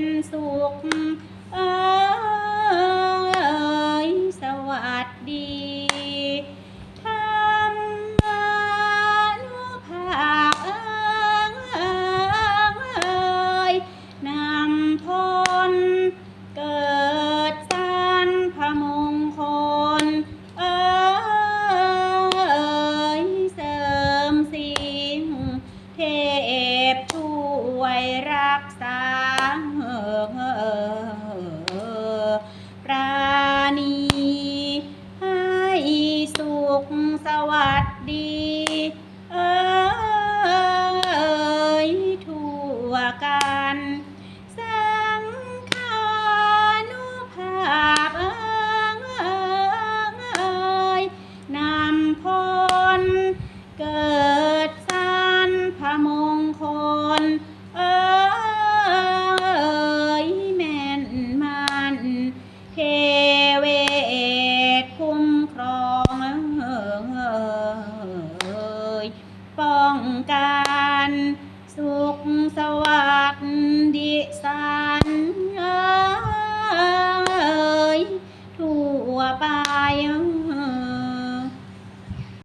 ็นสุข เอยสวัสดีธรรมนุภาพเยนำพลเกิดสันพมงคล เอ้ยเสริมสิ่งเทพช่วยรา ดี เอ่ยทั่วกันสังขานุภาพเอ่ยนำพลเกิดสันพมงคลเอ่ย การสุขสวัสดิสันเอ่ยทั่วไป